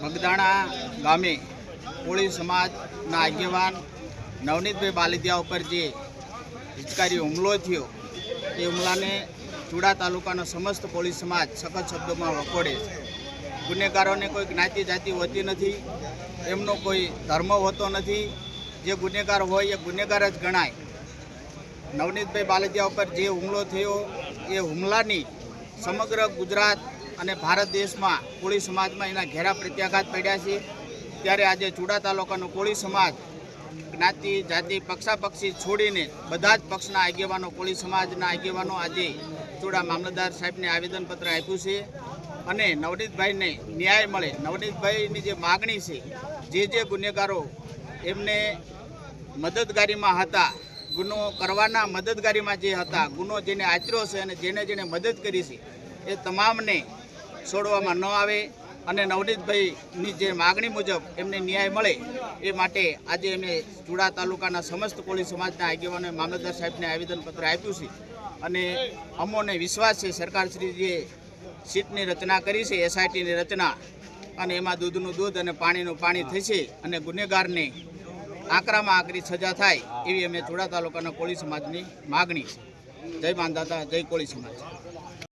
બગદાણા ગામે કોળી સમાજના આગેવાન નવનીતભાઈ બાલિદિયા ઉપર જે હિચકારી હુમલો થયો, એ હુમલાને ચુડા તાલુકાનો સમસ્ત કોળી સમાજ સખત શબ્દોમાં વખોડે છે. ગુનેગારોને કોઈ જ્ઞાતિ જાતિ હોતી નથી, એમનો કોઈ ધર્મ હોતો નથી. જે ગુનેગાર હોય એ ગુનેગાર જ ગણાય. નવનીતભાઈ બાલદિયા ઉપર જે હુમલો થયો, એ હુમલાની સમગ્ર ગુજરાત અને ભારત દેશમાં કોળી સમાજમાં એના ઘેરા પ્રત્યાઘાત પડ્યા છે. ત્યારે આજે ચુડા તાલુકાનો કોળી સમાજ જ્ઞાતિ, જાતિ, પક્ષાપક્ષી છોડીને બધા જ પક્ષના આગેવાનો, કોળી સમાજના આગેવાનો આજે ચુડા મામલતદાર સાહેબને આવેદનપત્ર આપ્યું છે. અને નવનીતભાઈને ન્યાય મળે. નવનીતભાઈની જે માગણી છે, જે જે ગુનેગારો એમને મદદગારીમાં હતા, ગુનો કરવાના મદદગારીમાં જે હતા, ગુનો જેને આચર્યો છે અને જેને જેને મદદ કરી છે, એ તમામને છોડવામાં ન આવે અને નવનીતભાઈની જે માગણી મુજબ એમને ન્યાય મળે એ માટે આજે અમે ચુડા તાલુકાના સમસ્ત કોળી સમાજના આગેવાનોએ મામલતદાર સાહેબને આવેદનપત્ર આપ્યું છે. અને અમોને વિશ્વાસ છે સરકારશ્રીએ સીટની રચના કરી છે, એસઆઈટીની રચના. અને એમાં દૂધનું દૂધ અને પાણીનું પાણી થશે અને ગુનેગારને આકરામાં આકરી સજા થાય એવી અમે ચુડા તાલુકાના કોળી સમાજની માગણી છે. જય માનદાતા, જય કોળી સમાજ.